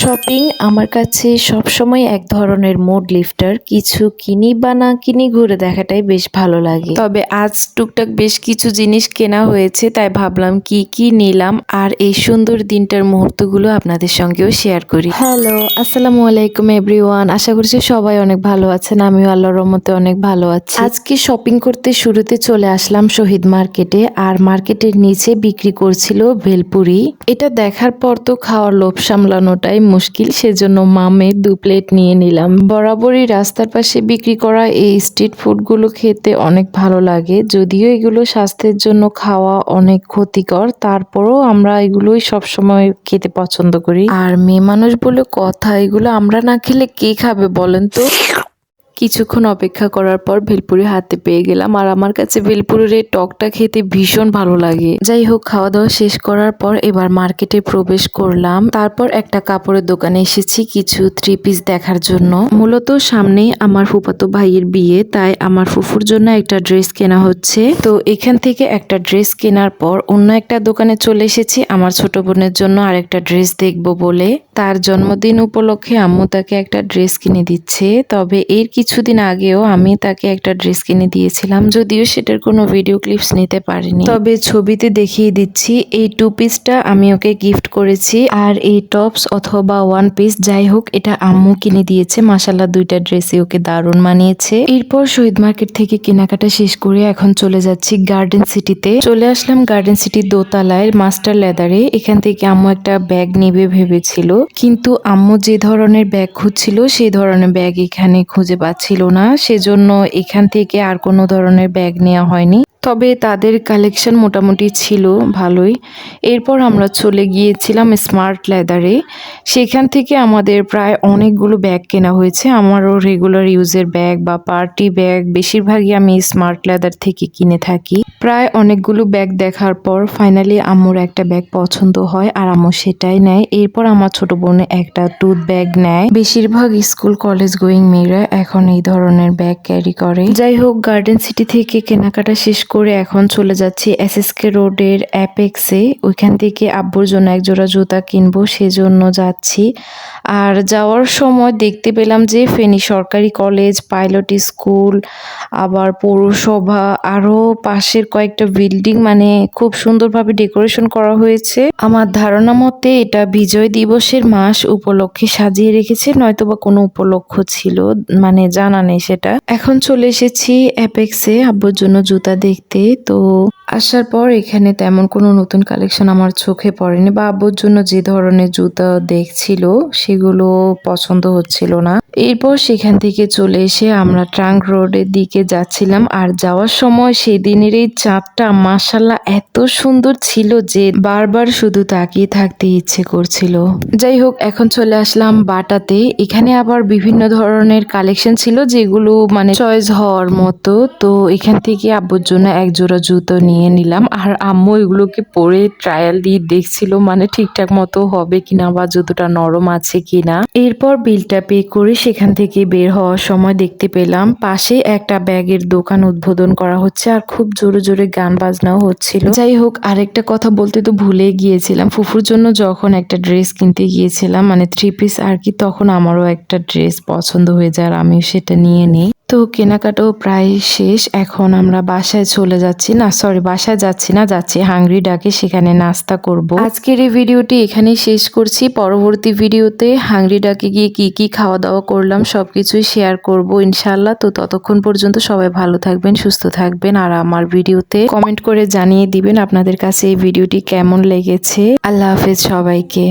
Shopping আমার কাছে সবসময় এক ধরনের মুড লিফটার কিছু কিনি বা না কিনি ঘুরে দেখাটাই বেশ ভালো লাগে। তবে আজ টুকটাক বেশ কিছু জিনিস কেনা হয়েছে তাই ভাবলাম কি কি নিলাম আর এই সুন্দর দিনটার মুহূর্তগুলো আপনাদের সঙ্গেও শেয়ার করি। হ্যালো আসসালামু আলাইকুম এভরিওয়ান আশা করছি সবাই অনেক ভালো আছেন আমিও আল্লাহর রহমতে অনেক ভালো আছি। আজকে শপিং করতে শুরুতে চলে আসলাম শহীদ মার্কেটে আর মার্কেটের নিচে বিক্রি করছিল ভেলপুরি। এটা দেখার পর তো খাওয়ার লোভ সামলানোটাই মুশকিল, সেজন্য মামের দু প্লেট নিয়ে নিলাম। বরাবরই রাস্তার পাশে বিক্রি করা এই স্ট্রিট ফুডগুলো খেতে অনেক ভালো লাগে। যদিও এগুলো স্বাস্থ্যের জন্য খাওয়া অনেক ক্ষতিকর, তারপরও আমরা এগুলোই সবসময় খেতে পছন্দ করি। আর মেয়ে মানুষ বলে কথা, এগুলো আমরা না খেলে কে খাবে বলেন তো? কিছুক্ষণ অপেক্ষা করার পর ভেলপুরি হাতে পেয়ে গেলাম আর আমার কাছে ভেলপুরির এই টকটা খেতে ভীষণ ভালো লাগে। যাই হোক খাওয়া দাওয়া শেষ করার পর এবার মার্কেটে প্রবেশ করলাম। তারপর একটা কাপড়ের দোকানে এসেছি কিছু থ্রি পিস দেখার জন্য। মূলত সামনে আমার ফুফাতো ভাইয়ের বিয়ে, তাই আমার ফুফুর জন্য একটা ড্রেস কেনা হচ্ছে। তো এখান থেকে একটা ড্রেস কেনার পর অন্য একটা দোকানে চলে এসেছি। আমার ছোট বোনের জন্য আরেকটা ড্রেস দেখব বলে। তার জন্মদিন উপলক্ষে আম্মু তাকে একটা ড্রেস কিনে দিচ্ছে। তবে এর কিছুদিন আগেও আমি তাকে একটা ড্রেস কিনে দিয়েছিলাম, যদিও সেটার কোনো ভিডিও ক্লিপস নিতে পারিনি। তবে ছবিতে দেখিয়ে দিচ্ছি, এই টু পিসটা আমি ওকে গিফট করেছি, আর এই টপস অথবা ওয়ান পিস যাই হোক, এটা আম্মু কিনে দিয়েছে। মাসাল্লাহ দুইটা ড্রেসই ওকে দারুণ মানিয়েছে। এরপর শহীদ মার্কেট থেকে কেনাকাটা শেষ করে এখন চলে যাচ্ছি গার্ডেন সিটিতে চলে আসলাম গার্ডেন সিটির দোতলায় মাস্টার লেদারে। এখান থেকে আম্মু একটা ব্যাগ নেবে ভেবেছিল। কিন্তু আম্মু যে ধরনের ব্যাগ খুঁজছিল, সেই ধরনের ব্যাগ এখানে খুঁজে পাচ্ছিল না সেজন্য এখান থেকে আর কোনো ধরনের ব্যাগ নেওয়া হয়নি। তবে তাদের কালেকশন মোটামুটি ছিল ভালোই। এরপর আমরা চলে গিয়েছিলাম স্মার্ট লেদারে সেখান থেকে আমাদের প্রায় অনেকগুলো ব্যাগ কেনা হয়েছে। আমারও রেগুলার ইউজের ব্যাগ বা পার্টি ব্যাগ বেশিরভাগই আমি স্মার্ট লেদার থেকে কিনে থাকি। প্রায় অনেকগুলো ব্যাগ দেখার পর ফাইনালি আম্মুর একটা ব্যাগ পছন্দ হয় আর আম্মু সেটাই নেয়। এরপর আমার ছোট বোনে একটা টুথ ব্যাগ নেয়। বেশিরভাগ স্কুল কলেজ গোয়িং মেয়েরা এখন এই ধরনের ব্যাগ ক্যারি করে। যাই হোক গার্ডেন সিটি থেকে কেনাকাটা শেষ করে এখন চলে যাচ্ছি এসএসকে রোডের অ্যাপেক্সে। ওইখান থেকে আব্বুর জন্য এক জোড়া জুতা কিনবো, সেজন্য যাচ্ছি। আর যাওয়ার সময় দেখতে পেলাম যে ফেনী সরকারি কলেজ, পাইলট স্কুল, আবার পৌরসভা আরও পাশের কয়েকটা বিল্ডিং মানে খুব সুন্দরভাবে ডেকোরেশন করা হয়েছে। আমার ধারণা মতে এটা বিজয় দিবসের মাস উপলক্ষে সাজিয়ে রেখেছে, নয়তোবা কোনো উপলক্ষ ছিল মানে জানা নেই সেটা। এখন চলে এসেছি অ্যাপেক্সে, আব্বুর জন্য জুতা দেখতে তো আসার পর এখানে তেমন কোনো নতুন কালেকশন আমার চোখে পড়েনি বা আব্বুর জন্য যে ধরনের জুতা দেখছিল সেগুলো পছন্দ হচ্ছিল না। এরপর সেখান থেকে চলে এসে আমরা ট্রাঙ্ক রোডের দিকে যাচ্ছিলাম আর যাওয়ার সময় সেদিনের এই চাঁদটা মাসাল্লাহ এত সুন্দর ছিল যে বারবার শুধু তাকিয়ে থাকতে ইচ্ছে করছিল। যাই হোক, এখন চলে আসলাম বাটাতে। এখানে আবার বিভিন্ন ধরনের কালেকশন ছিল যেগুলো মানে চয়েস হওয়ার মতো। তো এখান থেকে আব্বুর জন্য এক জোড়া জুতো নিয়ে নিলাম। আর আম্মু এগুলোকে পরে ট্রায়াল দিয়ে দেখছিল মানে ঠিকঠাক মতো হবে কিনা বা জুতোটা নরম আছে কিনা। এরপর বিলটা পে করে সেখান থেকে বের হওয়ার সময় দেখতে পেলাম, পাশে একটা ব্যাগের দোকান উদ্বোধন করা হচ্ছে আর খুব জোরে জোরে গান বাজনাও হচ্ছিল। যাই হোক, আরেকটা কথা বলতে তো ভুলে গিয়েছিলাম। ফুফুর জন্য যখন একটা ড্রেস কিনতে গিয়েছিলাম মানে থ্রি পিস আর কি, তখন আমারও একটা ড্রেস পছন্দ হয়ে যায় আর আমিও সেটা নিয়ে নিই। তো কেনাকাটাও প্রায় শেষ। এখন আমরা বাসায় চলে যাচ্ছি। না সরি বাসায় যাচ্ছি না, যাচ্ছি হাংরি ডাকে, সেখানে নাস্তা করব। আজকের এই ভিডিওটি এখানেই শেষ করছি। পরবর্তী ভিডিওতে হাংরি ডাকে গিয়ে কি কি খাওয়া দাওয়া করলাম সব কিছুই শেয়ার করব ইনশাল্লাহ তো ততক্ষণ পর্যন্ত সবাই ভালো থাকবেন, সুস্থ থাকবেন আর আমার ভিডিওতে কমেন্ট করে জানিয়ে দিবেন আপনাদের কাছে এই ভিডিওটি কেমন লেগেছে। আল্লাহ হাফেজ সবাইকে।